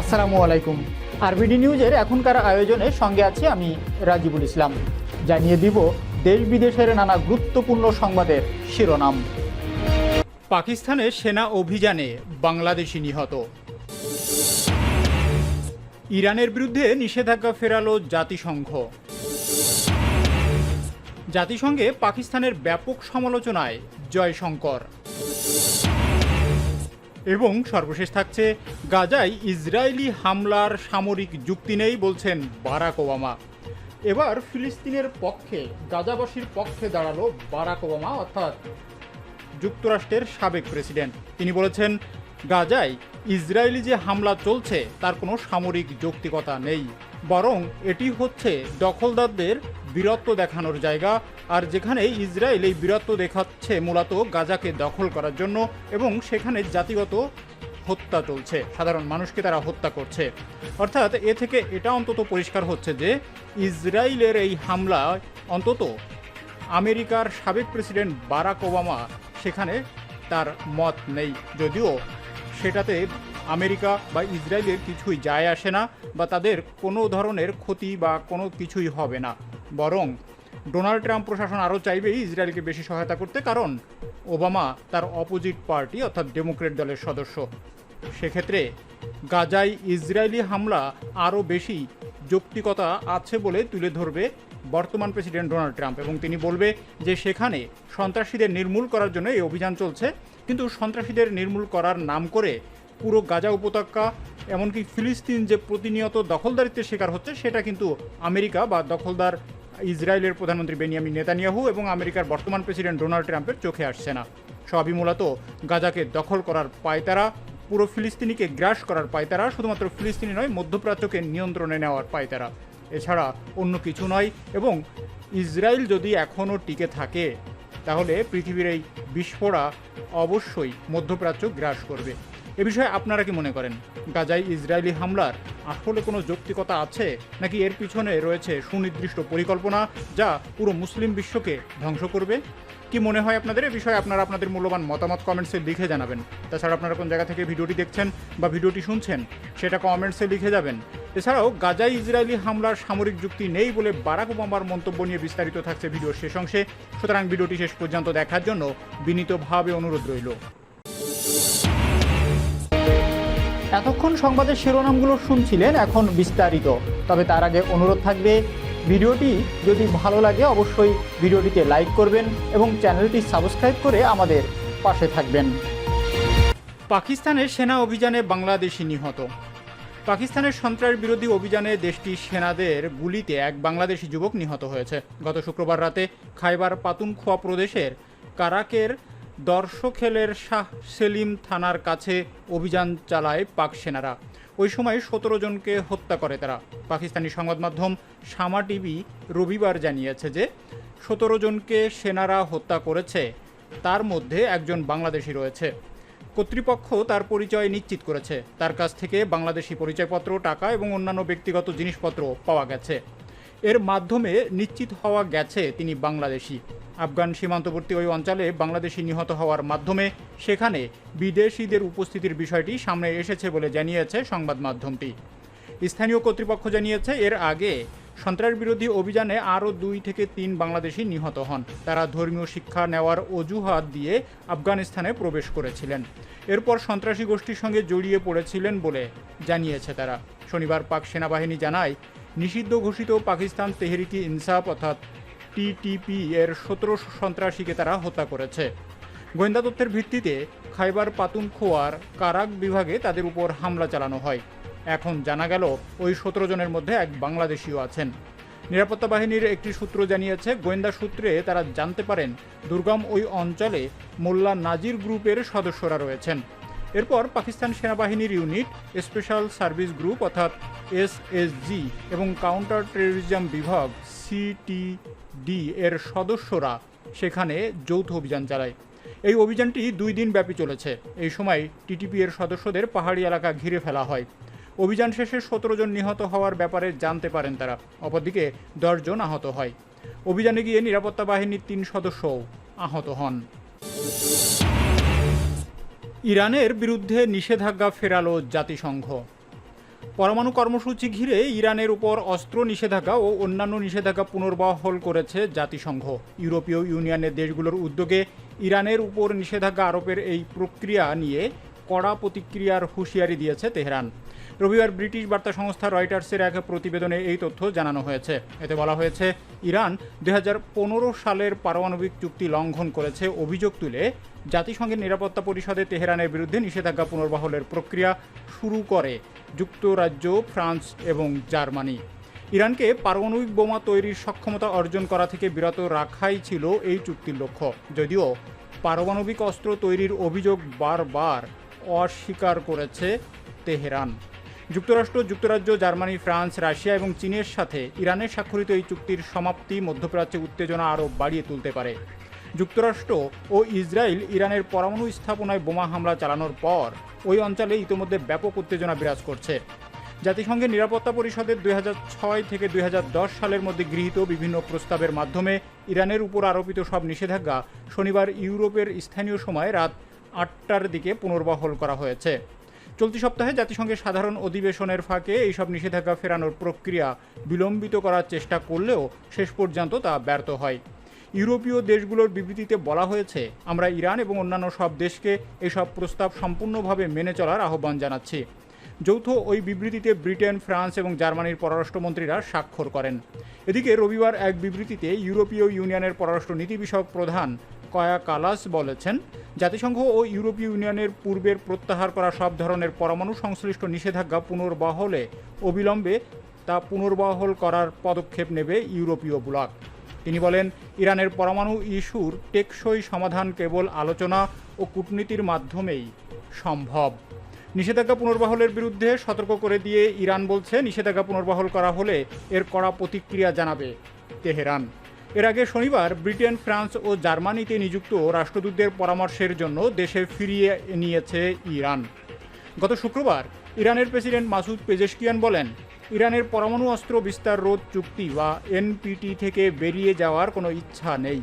আসসালামু আলাইকুম। আরবিডি নিউজের এখনকার আয়োজনে সঙ্গে আছি আমি রাজিবুল ইসলাম। জানিয়ে দিব দেশ বিদেশের নানা গুরুত্বপূর্ণ সংবাদের শিরোনাম। পাকিস্তানের সেনা অভিযানে বাংলাদেশি নিহত। ইরানের বিরুদ্ধে নিষেধাজ্ঞা ফেরাল জাতিসংঘ। জাতিসংঘে পাকিস্তানের ব্যাপক সমালোচনায় জয়শঙ্কর। এবং সর্বশেষ থাকছে গাজায় ইসরায়েলি হামলার সামরিক যুক্তি নেই বলছেন বারাক ওবামা। এবার ফিলিস্তিনের পক্ষে, গাজাবাসীর পক্ষে দাঁড়াল বারাক ওবামা, অর্থাৎ যুক্তরাষ্ট্রের সাবেক প্রেসিডেন্ট। তিনি বলেছেন, গাজায় ইসরায়েলি যে হামলা চলছে, তার কোনো সামরিক যৌক্তিকতা নেই। বরং এটি হচ্ছে দখলদারদের বীরত্ব দেখানোর জায়গা, আর যেখানে ইসরায়েল এই বীরত্ব দেখাচ্ছে মূলত গাজাকে দখল করার জন্য এবং সেখানে জাতিগত হত্যা চলছে, সাধারণ মানুষকে তারা হত্যা করছে। অর্থাৎ এ থেকে এটা অন্তত পরিষ্কার হচ্ছে যে ইসরায়েলের এই হামলা অন্তত আমেরিকার সাবেক প্রেসিডেন্ট বারাক ওবামা সেখানে তার মত নেই, যদিও সেটাতে আমেরিকা বা ইসরায়েলের কিছুই যায় আসে না বা তাদের কোনো ধরনের ক্ষতি বা কোনো কিছুই হবে না। বরং ডোনাল্ড ট্রাম্প প্রশাসন আরও চাইবে ইসরায়েলকে বেশি সহায়তা করতে, কারণ ওবামা তার অপোজিট পার্টি অর্থাৎ ডেমোক্রেট দলের সদস্য। সেক্ষেত্রে গাজায় ইসরায়েলি হামলা আরও বেশি যৌক্তিকতা আছে বলে তুলে ধরবে বর্তমান প্রেসিডেন্ট ডোনাল্ড ট্রাম্প এবং তিনি বলবে যে সেখানে সন্ত্রাসীদের নির্মূল করার জন্য এই অভিযান চলছে, কিন্তু সন্ত্রাসীদের নির্মূল করার নাম করে পুরো গাজা উপত্যকা, এমনকি ফিলিস্তিন যে প্রতিনিয়ত দখলদারিত্বের শিকার হচ্ছে, সেটা কিন্তু আমেরিকা বা দখলদার ইসরায়েলের প্রধানমন্ত্রী বেনিয়ামিন নেতানিয়াহু এবং আমেরিকার বর্তমান প্রেসিডেন্ট ডোনাল্ড ট্রাম্পের চোখে আসছে না। সবই মূলত গাজাকে দখল করার পায়তারা, পুরো ফিলিস্তিনিকে গ্রাস করার পায়তারা, শুধুমাত্র ফিলিস্তিনি নয়, মধ্যপ্রাচ্যকে নিয়ন্ত্রণে নেওয়ার পায়তারা। এছাড়া অন্য কিছু নয় এবং ইসরায়েল যদি এখনও টিকে থাকে, তাহলে পৃথিবীর এই বিস্ফোরা অবশ্যই মধ্যপ্রাচ্য গ্রাস করবে। এ বিষয়ে আপনারা কি মনে করেন? গাজায় ইসরায়েলি হামলার আসলে কোনো যৌক্তিকতা আছে? নাকি এর পিছনে রয়েছে সুনির্দিষ্ট পরিকল্পনা যা পুরো মুসলিম বিশ্বকে ধ্বংস করবে? কি মনে হয় আপনাদের? এ বিষয়ে আপনারা আপনাদের মূল্যবান মতামত কমেন্টসে লিখে জানাবেন। তাছাড়া আপনারা কোন জায়গা থেকে ভিডিওটি দেখছেন বা ভিডিওটি শুনছেন, সেটা কমেন্টসে লিখে যাবেন। এছাড়াও গাজায় ইসরায়েলি হামলার সামরিক যুক্তি নেই বলে বারাক ওবামার মন্তব্য নিয়ে বিস্তারিত থাকছে ভিডিওর শেষ অংশে। সুতরাং ভিডিওটি শেষ পর্যন্ত দেখার জন্য বিনীতভাবে অনুরোধ রইল। এতক্ষণ সংবাদের শিরোনামগুলো শুনছিলেন, এখন বিস্তারিত। তবে তার আগে অনুরোধ থাকবে, ভিডিওটি যদি ভালো লাগে অবশ্যই ভিডিওটিতে লাইক করবেন এবং চ্যানেলটি সাবস্ক্রাইব করে আমাদের পাশে থাকবেন। পাকিস্তানের সেনা অভিযানে বাংলাদেশি নিহত। পাকিস্তানের সন্ত্রাস বিরোধী অভিযানে দেশটির সেনাদের গুলিতে এক বাংলাদেশি যুবক নিহত হয়েছে। গত শুক্রবার রাতে খাইবার পাতুনখোয়া প্রদেশের কারাকের দর্শখেলের শাহ সেলিম থানার কাছে অভিযান চালায় পাক সেনারা। ওই সময় সতেরো জনকে হত্যা করে তারা। পাকিস্তানি সংবাদ মাধ্যম সামা টিভি রবিবার জানিয়েছে যে, সতেরো জনকে সেনারা হত্যা করেছে। তার মধ্যে একজন বাংলাদেশি রয়েছে। কর্তৃপক্ষ তার পরিচয় নিশ্চিত করেছে। তার কাছ থেকে বাংলাদেশি পরিচয়পত্র, টাকা এবং অন্যান্য ব্যক্তিগত জিনিসপত্র পাওয়া গেছে। এর মাধ্যমে নিশ্চিত হওয়া গেছে তিনি বাংলাদেশি। আফগান সীমান্তবর্তী ওই অঞ্চলে বাংলাদেশি নিহত হওয়ার মাধ্যমে সেখানে বিদেশিদের উপস্থিতির বিষয়টি সামনে এসেছে বলে জানিয়েছে সংবাদ মাধ্যমটি। স্থানীয় কর্তৃপক্ষ জানিয়েছে, এর আগে সন্ত্রাস বিরোধী অভিযানে আরও দুই থেকে তিন বাংলাদেশি নিহত হন। তারা ধর্মীয় শিক্ষা নেওয়ার অজুহাত দিয়ে আফগানিস্তানে প্রবেশ করেছিলেন। এরপর সন্ত্রাসী গোষ্ঠীর সঙ্গে জড়িয়ে পড়েছিলেন বলে জানিয়েছে তারা। শনিবার পাক সেনাবাহিনী জানায় নিষিদ্ধ ঘোষিত পাকিস্তান তেহরিকি ইনসাফ অর্থাৎ টিটিপি এর সতেরোশো সন্ত্রাসীকে তারা হত্যা করেছে। গোয়েন্দা তথ্যের ভিত্তিতে খাইবার পাতুনখোয়ার কারাক বিভাগে তাদের উপর হামলা চালানো হয়। এখন জানা গেল ওই সতেরো জনের মধ্যে এক বাংলাদেশিও আছেন। নিরাপত্তা বাহিনীর একটি সূত্র জানিয়েছে, গোয়েন্দা সূত্রে তারা জানতে পারেন, দুর্গম ওই অঞ্চলে মোল্লা নাজির গ্রুপের সদস্যরা রয়েছেন। এরপর পাকিস্তান সেনাবাহিনীর ইউনিট, স্পেশাল সার্ভিস গ্রুপ অর্থাৎ এসএসজি এবং কাউন্টার টেরোরিজম বিভাগ, সিটিডি এর সদস্যরা সেখানে যৌথ অভিযান চালায়। এই অভিযানটি দুই দিন ব্যাপী চলেছে। এই সময় টিটিপি এর সদস্যদের পাহাড়ি এলাকা ঘিরে ফেলা হয়। অভিযান শেষে সতেরো জন নিহত হওয়ার ব্যাপারে জানতে পারেন তারা। অপরদিকে দশজন আহত হয়। অভিযানে গিয়ে নিরাপত্তা বাহিনীর তিন সদস্যও আহত হন। ইরানের বিরুদ্ধে নিষেধাজ্ঞা ফেরালো জাতিসংঘ। পরমাণু কর্মসূচি ঘিরে ইরানের উপর অস্ত্র নিষেধাজ্ঞা ও অন্যান্য নিষেধাজ্ঞা পুনর্বহল করেছে জাতিসংঘ। ইউরোপীয় ইউনিয়নের দেশগুলোর উদ্যোগে ইরানের উপর নিষেধাজ্ঞা আরোপের এই প্রক্রিয়া নিয়ে কড়া প্রতিক্রিয়ার হুঁশিয়ারি দিয়েছে তেহরান। রবিবার ব্রিটিশ বার্তা সংস্থা রয়টার্সের এক প্রতিবেদনে এই তথ্য জানানো হয়েছে। এতে বলা হয়েছে, ইরান দুই হাজার পনেরো সালের পারমাণবিক চুক্তি লঙ্ঘন করেছে। অভিযোগ তুলে জাতিসংঘের নিরাপত্তা পরিষদে তেহরানের বিরুদ্ধে নিষেধাজ্ঞা পুনর্বহলের প্রক্রিয়া শুরু করে যুক্তরাজ্য, ফ্রান্স এবং জার্মানি। ইরানকে পারমাণবিক বোমা তৈরির সক্ষমতা অর্জন করা থেকে বিরত রাখাই ছিল এই চুক্তির লক্ষ্য। যদিও পারমাণবিক অস্ত্র তৈরির অভিযোগ বারবার অস্বীকার করেছে তেহরান। যুক্তরাষ্ট্র, যুক্তরাজ্য, জার্মানি, ফ্রান্স, রাশিয়া এবং চীনের সাথে ইরানের স্বাক্ষরিত এই চুক্তির সমাপ্তি মধ্যপ্রাচ্যে উত্তেজনা আরও বাড়িয়ে তুলতে পারে। যুক্তরাষ্ট্র ও ইসরায়েল ইরানের পরমাণু স্থাপনায় বোমা হামলা চালানোর পর ওই অঞ্চলে ইতিমধ্যে ব্যাপক উত্তেজনা বিরাজ করছে। জাতিসংঘের নিরাপত্তা পরিষদের দুই হাজার ছয় থেকে দুই হাজার দশ সালের মধ্যে গৃহীত বিভিন্ন প্রস্তাবের মাধ্যমে ইরানের উপর আরোপিত সব নিষেধাজ্ঞা শনিবার ইউরোপের স্থানীয় সময় রাত আটটার দিকে পুনর্বহল করা হয়েছে। চলতি সপ্তাহে জাতিসংঘের সাধারণ অধিবেশনের ফাঁকে এইসব নিষেধাজ্ঞা ফেরানোর প্রক্রিয়া বিলম্বিত করার চেষ্টা করলেও শেষ পর্যন্ত তা ব্যর্থ হয়। ইউরোপীয় দেশগুলোর বিবৃতিতে বলা হয়েছে, আমরা ইরান এবং অন্যান্য সব দেশকে এসব প্রস্তাব সম্পূর্ণভাবে মেনে চলার আহ্বান জানাচ্ছি। যৌথ ওই বিবৃতিতে ব্রিটেন, ফ্রান্স এবং জার্মানির পররাষ্ট্রমন্ত্রীরা স্বাক্ষর করেন। এদিকে রবিবার এক বিবৃতিতে ইউরোপীয় ইউনিয়নের পররাষ্ট্র নীতি বিষয়ক প্রধান কয়া কালাস বলেছেন, জাতিসংঘ ও ইউরোপীয় ইউনিয়নের পূর্বের প্রত্যাহার করা সব ধরনের পরমাণু সংশ্লিষ্ট নিষেধাজ্ঞা পুনর্বহলে অবিলম্বে তা পুনর্বহল করার পদক্ষেপ নেবে ইউরোপীয় ব্লক। তিনি বলেন, ইরানের পরমাণু ইস্যুর টেকসই সমাধান কেবল আলোচনা ও কূটনীতির মাধ্যমেই সম্ভব। নিষেধাজ্ঞা পুনর্বহলের বিরুদ্ধে সতর্ক করে দিয়ে ইরান বলছে, নিষেধাজ্ঞা পুনর্বহল করা হলে এর কড়া প্রতিক্রিয়া জানাবে তেহরান। এর আগে শনিবার ব্রিটেন, ফ্রান্স ও জার্মানিতে নিযুক্ত রাষ্ট্রদূতদের পরামর্শের জন্য দেশে ফিরিয়ে নিয়েছে ইরান। গত শুক্রবার ইরানের প্রেসিডেন্ট মাসুদ পেজেশকিয়ান বলেন, ইরানের পরমাণু অস্ত্র বিস্তার রোধ চুক্তি বা এনপিটি থেকে বেরিয়ে যাওয়ার কোনো ইচ্ছা নেই।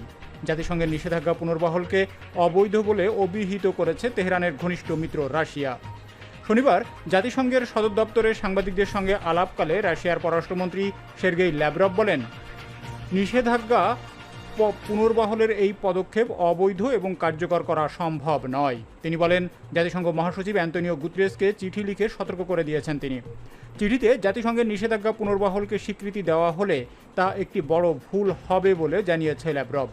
জাতিসংঘের নিষেধাজ্ঞা পুনর্বহলকে অবৈধ বলে অভিহিত করেছে তেহরানের ঘনিষ্ঠ মিত্র রাশিয়া। শনিবার জাতিসংঘের সদর দপ্তরে সাংবাদিকদের সঙ্গে আলাপকালে রাশিয়ার পররাষ্ট্রমন্ত্রী সের্গেই ল্যাব্রভ বলেন নিষেধাজ্ঞা পুনর্বহলের এই পদক্ষেপ অবৈধ এবং কার্যকর করা সম্ভব নয়। তিনি বলেন, জাতিসংঘ মহাসচিব অ্যান্তনিও গুতরেসকে চিঠি লিখে সতর্ক করে দিয়েছেন তিনি। চিঠিতে জাতিসংঘের নিষেধাজ্ঞা পুনর্বহলকে স্বীকৃতি দেওয়া হলে তা একটি বড় ভুল হবে বলে জানিয়েছে ল্যাব্রভ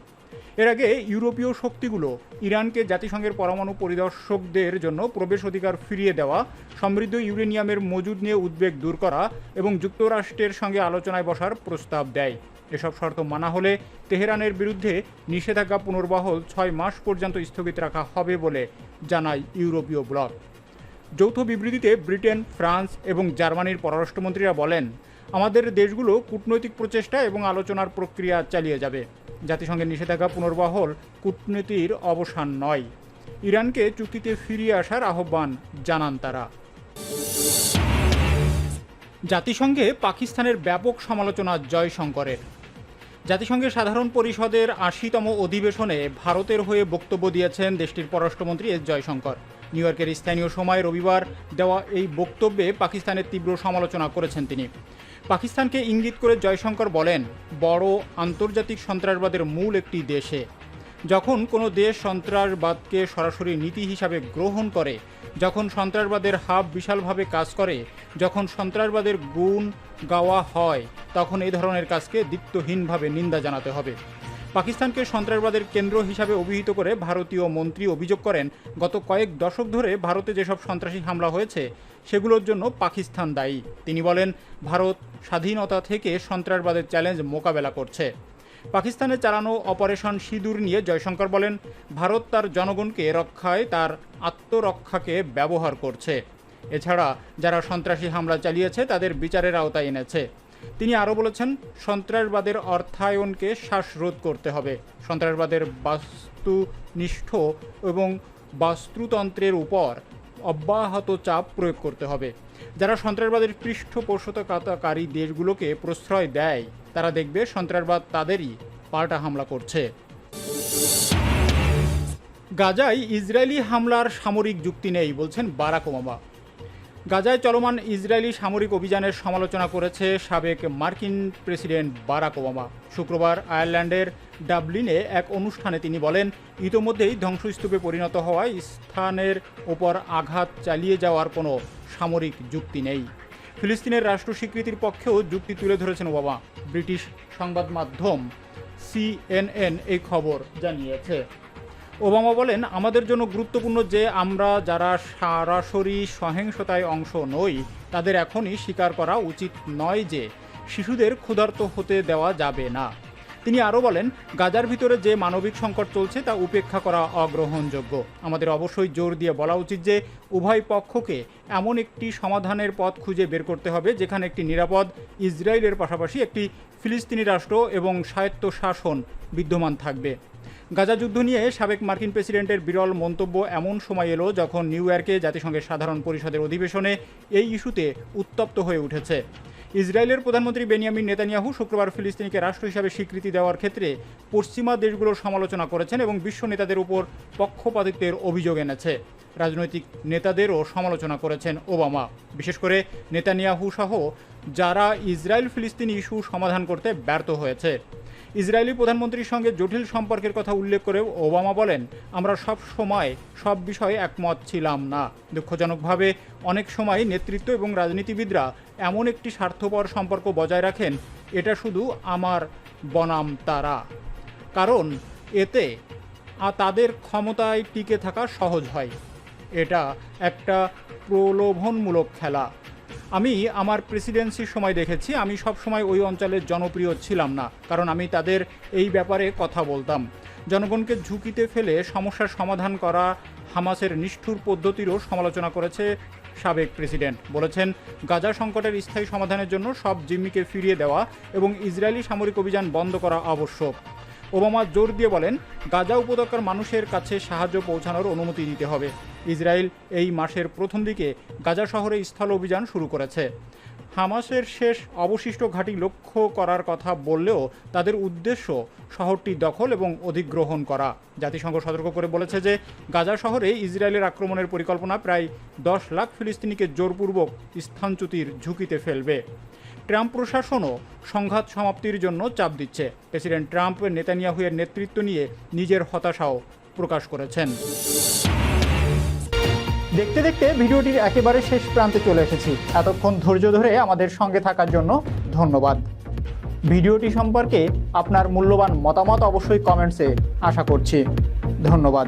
এর আগে ইউরোপীয় শক্তিগুলো ইরানকে জাতিসংঘের পরমাণু পরিদর্শকদের জন্য প্রবেশ অধিকার ফিরিয়ে দেওয়া, সমৃদ্ধ ইউরেনিয়ামের মজুদ নিয়ে উদ্বেগ দূর করা এবং যুক্তরাষ্ট্রের সঙ্গে আলোচনায় বসার প্রস্তাব দেয়। এসব শর্ত মানা হলে তেহরানের বিরুদ্ধে নিষেধাজ্ঞা পুনর্বহল ছয় মাস পর্যন্ত স্থগিত রাখা হবে বলে জানায় ইউরোপীয় ব্লক যৌথ বিবৃতিতে ব্রিটেন, ফ্রান্স এবং জার্মানির পররাষ্ট্রমন্ত্রীরা বলেন, আমাদের দেশগুলো কূটনৈতিক প্রচেষ্টা এবং আলোচনার প্রক্রিয়া চালিয়ে যাবে। জাতিসংঘের নিষেধাজ্ঞা পুনর্বহল কূটনীতির অবসান নয়। ইরানকে চুক্তিতে ফিরিয়ে আসার আহ্বান জানান তারা। জাতিসংঘে পাকিস্তানের ব্যাপক সমালোচনা জয়শঙ্করের। জাতিসংঘের সাধারণ পরিষদের আশিতম অধিবেশনে ভারতের হয়ে বক্তব্য দিয়েছেন দেশটির পররাষ্ট্রমন্ত্রী এস জয়শঙ্কর। নিউ ইয়র্কের স্থানীয় সময় রবিবার দেওয়া এই বক্তব্যে পাকিস্তানের তীব্র সমালোচনা করেছেন তিনি। পাকিস্তানকে ইঙ্গিত করে জয়শঙ্কর বলেন, বড় আন্তর্জাতিক সন্ত্রাসবাদের মূল একটি দেশে যখন কোনো দেশ সন্ত্রাসবাদকে সরাসরি নীতি হিসাবে গ্রহণ করে, যখন সন্ত্রাসবাদের হাব বিশালভাবে কাজ করে, যখন সন্ত্রাসবাদের গুণ গাওয়া হয়, তখন এই ধরনের কাজকে দিক্তহীনভাবে নিন্দা জানাতে হবে। পাকিস্তানকে সন্ত্রাসবাদের কেন্দ্র হিসাবে অভিহিত করে ভারতীয় মন্ত্রী অভিযোগ করেন, গত কয়েক দশক ধরে ভারতে যেসব সন্ত্রাসী হামলা হয়েছে, সেগুলোর জন্য পাকিস্তান দায়ী। তিনি বলেন, ভারত স্বাধীনতা থেকে সন্ত্রাসবাদের চ্যালেঞ্জ মোকাবেলা করছে। পাকিস্তানে চালানো অপারেশন সিঁদুর নিয়ে জয়শঙ্কর বলেন, ভারত তার জনগণকে রক্ষায় তার আত্মরক্ষাকে ব্যবহার করছে। এছাড়া যারা সন্ত্রাসী হামলা চালিয়েছে, তাদের বিচারের আওতায় এনেছে। তিনি আরও বলেছেন, সন্ত্রাসবাদের অর্থায়নকে শ্বাসরোধ করতে হবে। সন্ত্রাসবাদের বাস্তুনিষ্ঠ এবং বাস্তুতন্ত্রের উপর অব্যাহত চাপ প্রয়োগ করতে হবে। যারা সন্ত্রাসবাদের পৃষ্ঠপোষকতাকারী দেশগুলোকে প্রশ্রয় দেয় তারা দেখবে সন্ত্রাসবাদ তাদেরই পাল্টা হামলা করছে। গাজায় ইসরায়েলি হামলার সামরিক যুক্তি নেই বলছেন বারাক ওবামা। গাজায় চলমান ইসরায়েলি সামরিক অভিযানের সমালোচনা করেছে সাবেক মার্কিন প্রেসিডেন্ট বারাক ওবামা। শুক্রবার আয়ারল্যান্ডের ডাবলিনে এক অনুষ্ঠানে তিনি বলেন, ইতোমধ্যেই ধ্বংসস্তূপে পরিণত হওয়ায় স্থানের ওপর আঘাত চালিয়ে যাওয়ার কোনো সামরিক যুক্তি নেই। ফিলিস্তিনের রাষ্ট্র স্বীকৃতির পক্ষেও যুক্তি তুলে ধরেছেন ওবামা। ব্রিটিশ সংবাদ মাধ্যম সিএনএন এই খবর জানিয়েছে। ওবামা বলেন, আমাদের জন্য গুরুত্বপূর্ণ যে আমরা যারা সরাসরি সহিংসতায় অংশ নই, তাদের এখনই স্বীকার করা উচিত নয় যে শিশুদের ক্ষুধার্ত হতে দেওয়া যাবে না। তিনি আরও বলেন, গাজার ভিতরে যে মানবিক সংকট চলছে তা উপেক্ষা করা অগ্রহণযোগ্য। আমাদের অবশ্যই জোর দিয়ে বলা উচিত যে, উভয় পক্ষকে এমন একটি সমাধানের পথ খুঁজে বের করতে হবে যেখানে একটি নিরাপদ ইসরায়েলের পাশাপাশি একটি ফিলিস্তিনি রাষ্ট্র এবং স্বায়ত্ত শাসন বিদ্যমান থাকবে। গাজা যুদ্ধ নিয়ে সাবেক মার্কিন প্রেসিডেন্টের বিরল মন্তব্য এমন সময় এলো যখন নিউ ইয়র্কে জাতিসংঘের সাধারণ পরিষদের অধিবেশনে এই ইস্যুতে উত্তপ্ত হয়ে উঠেছে। ইসরায়েলের প্রধানমন্ত্রী বেনিয়ামিন নেতানিয়াহু শুক্রবার ফিলিস্তিনিকে রাষ্ট্র হিসাবে স্বীকৃতি দেওয়ার ক্ষেত্রে পশ্চিমা দেশগুলোর সমালোচনা করেছেন এবং বিশ্ব নেতাদের উপর পক্ষপাতিত্বের অভিযোগ এনেছে। রাজনৈতিক নেতাদেরও সমালোচনা করেছেন ওবামা। বিশেষ করে নেতানিয়াহু সহ যারা ইসরায়েল ফিলিস্তিনি ইস্যু সমাধান করতে ব্যর্থ হয়েছে। ইসরায়েলি প্রধানমন্ত্রীর সঙ্গে জটিল সম্পর্কের কথা উল্লেখ করে ওবামা বলেন, আমরা সব সময় সব বিষয়ে একমত ছিলাম না। দুঃখজনকভাবে, অনেক সময় নেতৃত্ব এবং রাজনীতিবিদরা এমন একটি স্বার্থপর সম্পর্ক বজায় রাখেন, এটা শুধু আমার বনাম তারা। কারণ, এতে তাদের ক্ষমতায় টিকে থাকা সহজ হয়। এটা একটা প্রলোভনমূলক খেলা। আমি আমার প্রেসিডেন্সির সময় দেখেছি, আমি সব সময় ওই অঞ্চলের জনপ্রিয় ছিলাম না, কারণ আমি তাদের এই ব্যাপারে কথা বলতাম। জনগণকে ঝুঁকিতে ফেলে সমস্যার সমাধান করা হামাসের নিষ্ঠুর পদ্ধতিরও সমালোচনা করেছে সাবেক প্রেসিডেন্ট। বলেছেন, গাজা সংকটের স্থায়ী সমাধানের জন্য সব জিম্মিকে ফিরিয়ে দেওয়া এবং ইসরায়েলি সামরিক অভিযান বন্ধ করা আবশ্যক। ওবামা জোর দিয়ে বলেন, গাজা উপত্যকার মানুষের কাছে সাহায্য পৌঁছানোর অনুমতি দিতে হবে। ইসরায়েল এই মাসের প্রথম দিকে গাজা শহরে স্থল অভিযান শুরু করেছে। হামাসের শেষ অবশিষ্ট ঘাঁটি লক্ষ্য করার কথা বললেও তাদের উদ্দেশ্য শহরটি দখল এবং অধিগ্রহণ করা। জাতিসংঘ সতর্ক করে বলেছে যে, গাজা শহরে ইসরায়েলের আক্রমণের পরিকল্পনা প্রায় দশ লাখ ফিলিস্তিনিকে জোরপূর্বক স্থানচ্যুতির ঝুঁকিতে ফেলবে। ট্রাম্প প্রশাসনও সংঘাত সমাপ্তির জন্য চাপ দিচ্ছে। প্রেসিডেন্ট ট্রাম্প নেতানিয়াহুয়ের নেতৃত্ব নিয়ে নিজের হতাশাও প্রকাশ করেছেন। দেখতে দেখতে ভিডিওটির একেবারে শেষ প্রান্তে চলে এসেছি। এতক্ষণ ধৈর্য ধরে আমাদের সঙ্গে থাকার জন্য ধন্যবাদ। ভিডিওটি সম্পর্কে আপনার মূল্যবান মতামত অবশ্যই কমেন্টসে আশা করছি। ধন্যবাদ।